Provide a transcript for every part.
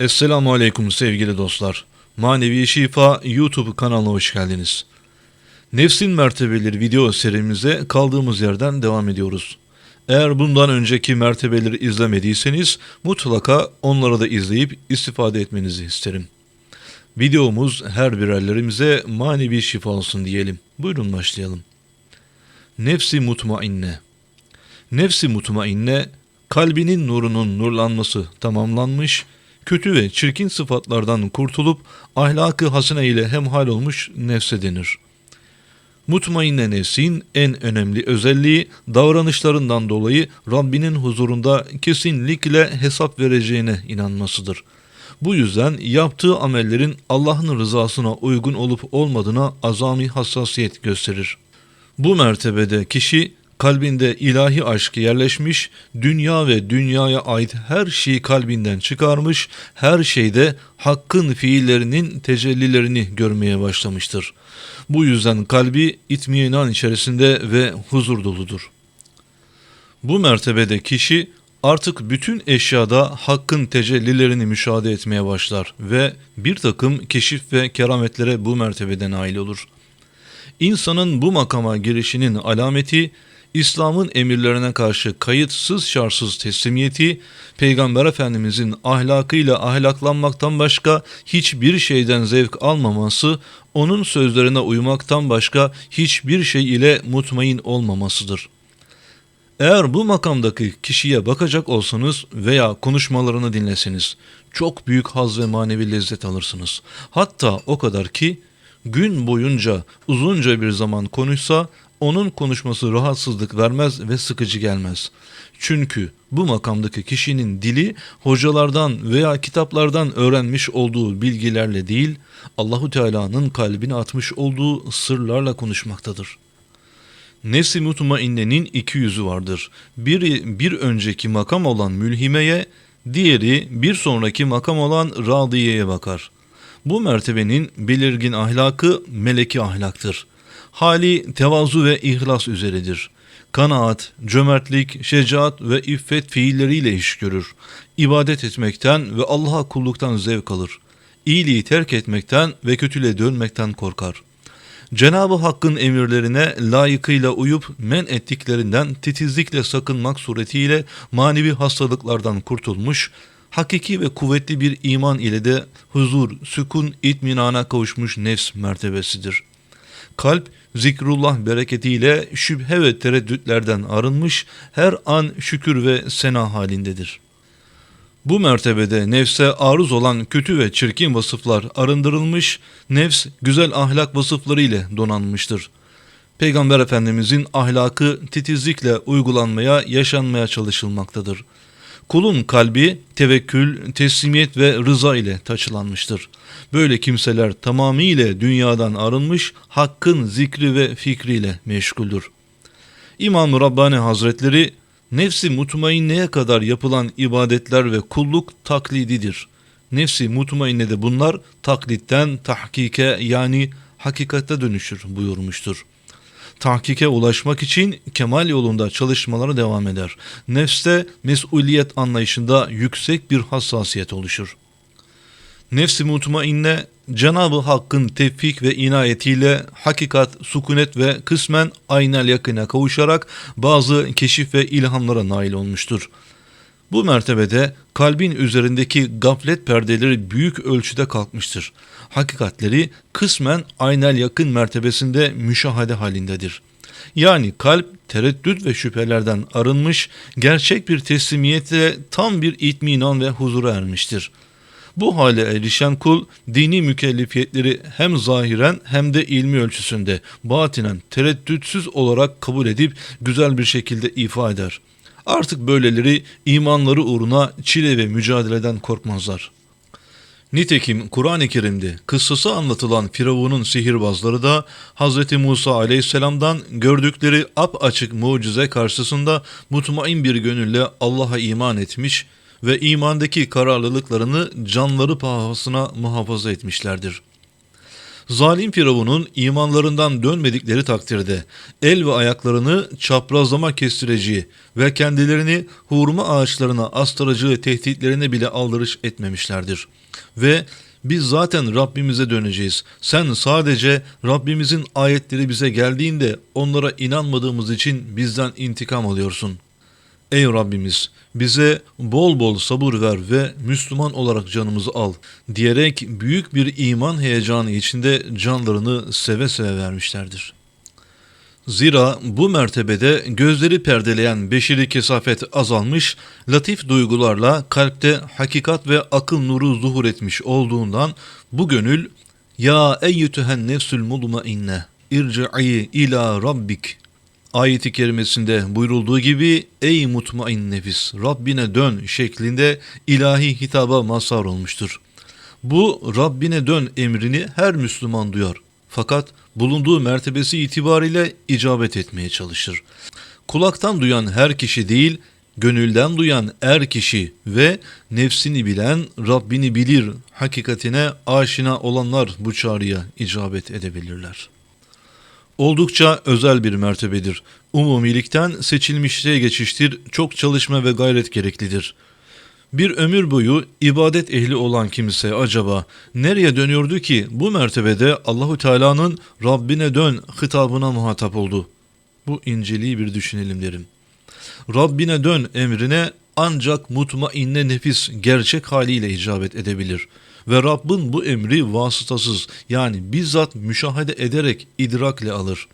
Esselamu Aleyküm sevgili dostlar. Manevi Şifa YouTube kanalına hoş geldiniz. Nefsin mertebeleri video serimize kaldığımız yerden devam ediyoruz. Eğer bundan önceki mertebeleri izlemediyseniz mutlaka onları da izleyip istifade etmenizi isterim. Videomuz her birerlerimize manevi şifa olsun diyelim. Buyurun başlayalım. Nefsi mutmainne Nefsi mutmainne kalbinin nurunun nurlanması tamamlanmış, kötü ve çirkin sıfatlardan kurtulup ahlakı hasene ile hemhal olmuş nefse denir. Mutmainne nefsin en önemli özelliği davranışlarından dolayı Rabbinin huzurunda kesinlikle hesap vereceğine inanmasıdır. Bu yüzden yaptığı amellerin Allah'ın rızasına uygun olup olmadığına azami hassasiyet gösterir. Bu mertebede kişi kalbinde ilahi aşk yerleşmiş, dünya ve dünyaya ait her şeyi kalbinden çıkarmış, her şeyde hakkın fiillerinin tecellilerini görmeye başlamıştır. Bu yüzden kalbi itminan içerisinde ve huzur doludur. Bu mertebede kişi artık bütün eşyada hakkın tecellilerini müşahede etmeye başlar ve bir takım keşif ve kerametlere bu mertebeden nail olur. İnsanın bu makama girişinin alameti İslam'ın emirlerine karşı kayıtsız şartsız teslimiyeti, Peygamber Efendimizin ahlakıyla ahlaklanmaktan başka hiçbir şeyden zevk almaması, onun sözlerine uymaktan başka hiçbir şey ile mutmain olmamasıdır. Eğer bu makamdaki kişiye bakacak olsanız veya konuşmalarını dinleseniz çok büyük haz ve manevi lezzet alırsınız. Hatta o kadar ki gün boyunca uzunca bir zaman konuşsa onun konuşması rahatsızlık vermez ve sıkıcı gelmez. Çünkü bu makamdaki kişinin dili hocalardan veya kitaplardan öğrenmiş olduğu bilgilerle değil, Allahu Teala'nın kalbine atmış olduğu sırlarla konuşmaktadır. Nefsi mutmainnenin iki yüzü vardır. Biri bir önceki makam olan mülhimeye, diğeri bir sonraki makam olan radiyeye bakar. Bu mertebenin belirgin ahlakı meleki ahlaktır. Hali tevazu ve ihlas üzeredir. Kanaat, cömertlik, şecaat ve iffet fiilleriyle iş görür. İbadet etmekten ve Allah'a kulluktan zevk alır. İyiliği terk etmekten ve kötüle dönmekten korkar. Cenab-ı Hakk'ın emirlerine layıkıyla uyup men ettiklerinden titizlikle sakınmak suretiyle manevi hastalıklardan kurtulmuş, hakiki ve kuvvetli bir iman ile de huzur, sükun, itminana kavuşmuş nefs mertebesidir. Kalp zikrullah bereketiyle şüphe ve tereddütlerden arınmış, her an şükür ve sena halindedir. Bu mertebede nefse aruz olan kötü ve çirkin vasıflar arındırılmış, nefs güzel ahlak vasıfları ile donanmıştır. Peygamber Efendimizin ahlakı titizlikle uygulanmaya, yaşanmaya çalışılmaktadır. Kulun kalbi tevekkül, teslimiyet ve rıza ile taçlanmıştır. Böyle kimseler tamamıyla dünyadan arınmış, hakkın zikri ve fikriyle meşguldür. İmam Rabbani Hazretleri Nefsi mutmainneye kadar yapılan ibadetler ve kulluk taklididir. Nefsi mutmainnede bunlar taklitten tahkike yani hakikate dönüşür buyurmuştur. Tahkike ulaşmak için kemal yolunda çalışmalara devam eder. Nefste mesuliyet anlayışında yüksek bir hassasiyet oluşur. Nefsi mutmainne Cenab-ı Hakk'ın tevfik ve inayetiyle hakikat, sukunet ve kısmen aynel yakına kavuşarak bazı keşif ve ilhamlara nail olmuştur. Bu mertebede kalbin üzerindeki gaflet perdeleri büyük ölçüde kalkmıştır. Hakikatleri kısmen aynel yakın mertebesinde müşahede halindedir. Yani kalp tereddüt ve şüphelerden arınmış, gerçek bir teslimiyetle tam bir itminan ve huzura ermiştir.'' Bu hale erişen kul dini mükellefiyetleri hem zahiren hem de ilmi ölçüsünde batinen tereddütsüz olarak kabul edip güzel bir şekilde ifa eder. Artık böyleleri imanları uğruna çile ve mücadeleden korkmazlar. Nitekim Kur'an-ı Kerim'de kıssası anlatılan Firavun'un sihirbazları da Hz. Musa aleyhisselamdan gördükleri açık mucize karşısında mutmain bir gönülle Allah'a iman etmiş ve imandaki kararlılıklarını canları pahasına muhafaza etmişlerdir. Zalim Firavun'un imanlarından dönmedikleri takdirde el ve ayaklarını çaprazlama kestireceği ve kendilerini hurma ağaçlarına astıracağı tehditlerine bile aldırış etmemişlerdir. Ve biz zaten Rabbimize döneceğiz. Sen sadece Rabbimizin ayetleri bize geldiğinde onlara inanmadığımız için bizden intikam alıyorsun. Ey Rabbimiz bize bol bol sabır ver ve Müslüman olarak canımızı al diyerek büyük bir iman heyecanı içinde canlarını seve seve vermişlerdir. Zira bu mertebede gözleri perdeleyen beşeri kesafet azalmış, latif duygularla kalpte hakikat ve akıl nuru zuhur etmiş olduğundan bu gönül ya eyyütühen nefsül mudmainne irci'i ila rabbik ayeti kerimesinde buyurulduğu gibi ey mutmain nefis Rabbine dön şeklinde ilahi hitaba mazhar olmuştur. Bu Rabbine dön emrini her Müslüman duyar. Fakat bulunduğu mertebesi itibariyle icabet etmeye çalışır. Kulaktan duyan her kişi değil, gönülden duyan er kişi ve nefsini bilen Rabbini bilir hakikatine aşina olanlar bu çağrıya icabet edebilirler. Oldukça özel bir mertebedir. Umumilikten seçilmişliğe geçiştir, çok çalışma ve gayret gereklidir. Bir ömür boyu ibadet ehli olan kimse acaba nereye dönüyordu ki bu mertebede Allahu Teala'nın Rabbine dön hitabına muhatap oldu? Bu inceliği bir düşünelim derim. Rabbine dön emrine ancak mutmainne nefis gerçek haliyle icabet edebilir. Ve Rabbin bu emri vasıtasız yani bizzat müşahede ederek idrakle alır.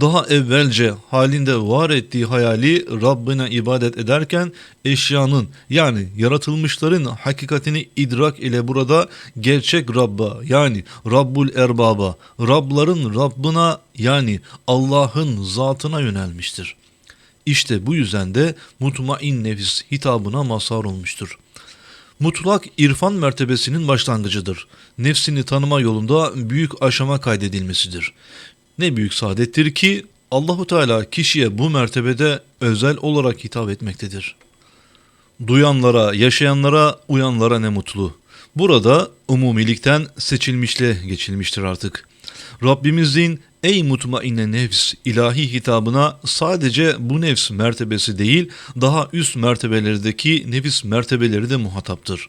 Daha evvelce halinde var ettiği hayali Rabbine ibadet ederken eşyanın yani yaratılmışların hakikatini idrak ile burada gerçek Rabb'a yani Rabbul Erbaba, Rabların Rabbına yani Allah'ın zatına yönelmiştir. İşte bu yüzden de mutmain nefis hitabına mazhar olmuştur. Mutlak irfan mertebesinin başlangıcıdır. Nefsini tanıma yolunda büyük aşama kaydedilmesidir. Ne büyük saadettir ki Allahu Teala kişiye bu mertebede özel olarak hitap etmektedir. Duyanlara, yaşayanlara, uyanlara ne mutlu. Burada umumilikten seçilmişle geçilmiştir artık. Rabbimizin ey mutmainne nefs ilahi hitabına sadece bu nefs mertebesi değil daha üst mertebelerdeki nefis mertebeleri de muhataptır.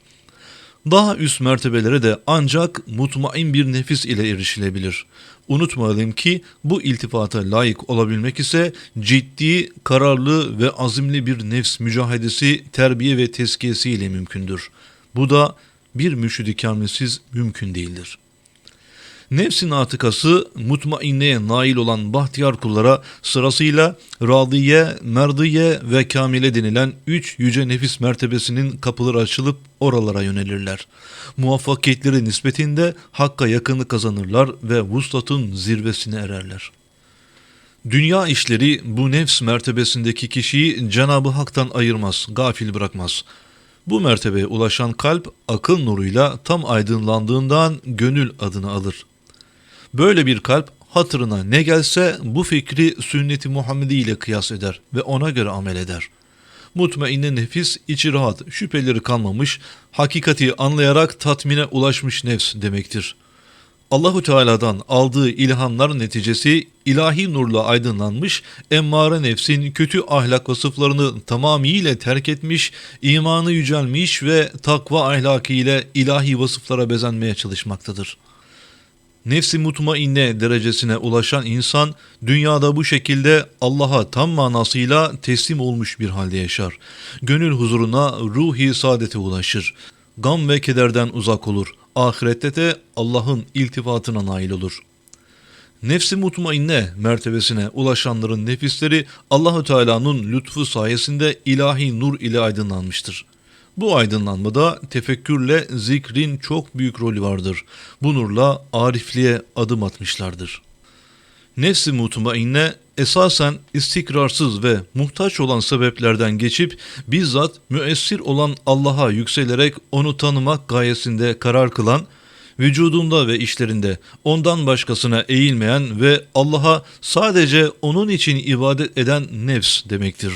Daha üst mertebelere de ancak mutmain bir nefis ile erişilebilir. Unutmayalım ki bu iltifata layık olabilmek ise ciddi, kararlı ve azimli bir nefs mücadelesi, terbiye ve tezkiyesi ile mümkündür. Bu da bir müşid-i kamilsiz mümkün değildir. Nefsin atıkası mutmainneye nail olan bahtiyar kullara sırasıyla radiye, merdiye ve kamile denilen üç yüce nefis mertebesinin kapıları açılıp oralara yönelirler. Muvaffakiyetleri nispetinde hakka yakını kazanırlar ve vuslatın zirvesine ererler. Dünya işleri bu nefs mertebesindeki kişiyi Cenab-ı Hak'tan ayırmaz, gafil bırakmaz. Bu mertebeye ulaşan kalp akıl nuruyla tam aydınlandığından gönül adını alır. Böyle bir kalp hatırına ne gelse bu fikri sünneti Muhammedi ile kıyas eder ve ona göre amel eder. Mutmainne nefis içi rahat, şüpheleri kalmamış, hakikati anlayarak tatmine ulaşmış nefs demektir. Allahu Teala'dan aldığı ilhamlar neticesi ilahi nurla aydınlanmış, emmare nefsin kötü ahlak vasıflarını tamamiyle terk etmiş, imanı yücelmiş ve takva ahlakı ile ilahi vasıflara bezenmeye çalışmaktadır.'' Nefsi mutmainne derecesine ulaşan insan dünyada bu şekilde Allah'a tam manasıyla teslim olmuş bir halde yaşar. Gönül huzuruna ruhi saadete ulaşır. Gam ve kederden uzak olur. Ahirette de Allah'ın iltifatına nail olur. Nefsi mutmainne mertebesine ulaşanların nefisleri Allahü Teala'nın lütfu sayesinde ilahi nur ile aydınlanmıştır. Bu aydınlanmada tefekkürle zikrin çok büyük rolü vardır. Bu nurla arifliğe adım atmışlardır. Nefsi mutmainne esasen istikrarsız ve muhtaç olan sebeplerden geçip bizzat müessir olan Allah'a yükselerek onu tanımak gayesinde karar kılan, vücudunda ve işlerinde ondan başkasına eğilmeyen ve Allah'a sadece onun için ibadet eden nefs demektir.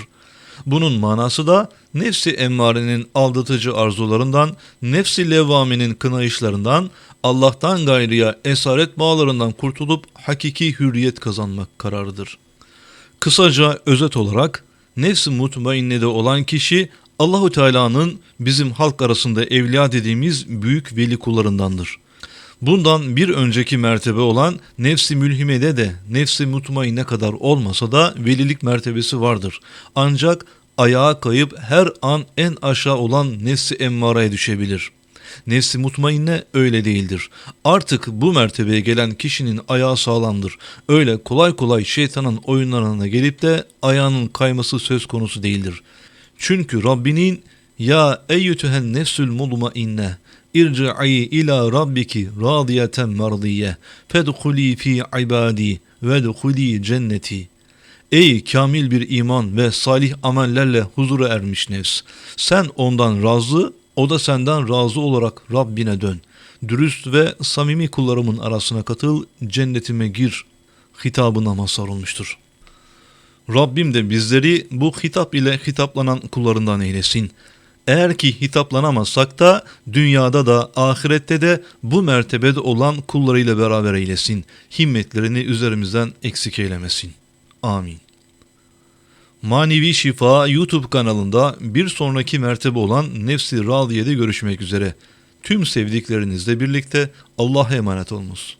Bunun manası da nefsi emmarenin aldatıcı arzularından, nefsi levvaminin kınayışlarından, Allah'tan gayrıya esaret bağlarından kurtulup hakiki hürriyet kazanmak kararıdır. Kısaca özet olarak nefsi mutmainnede olan kişi Allahu Teala'nın bizim halk arasında evliya dediğimiz büyük veli kullarındandır. Bundan bir önceki mertebe olan nefsi mülhimede de nefsi mutmainne kadar olmasa da velilik mertebesi vardır. Ancak ayağa kayıp her an en aşağı olan nefsi emmaraya düşebilir. Nefsi mutmainne öyle değildir. Artık bu mertebeye gelen kişinin ayağı sağlamdır. Öyle kolay kolay şeytanın oyunlarına gelip de ayağının kayması söz konusu değildir. Çünkü Rabbinin ya eyyütühen nefsül mutmainne irci'i ila rabbiki radiyeten merdiye fedhuli fi ibadi ve dhuli cenneti Ey kamil bir iman ve salih amellerle huzura ermiş nefs sen ondan razı o da senden razı olarak Rabbine dön dürüst ve samimi kullarımın arasına katıl cennetime gir hitabına mazhar olmuştur. Rabbim de bizleri bu hitap ile hitaplanan kullarından eylesin. Eğer ki hitaplanamazsak da dünyada da ahirette de bu mertebede olan kullarıyla beraber eylesin. Himmetlerini üzerimizden eksik eylemesin. Amin. Manevi Şifa YouTube kanalında bir sonraki mertebe olan Nefsi Radiye'de görüşmek üzere. Tüm sevdiklerinizle birlikte Allah'a emanet olunuz.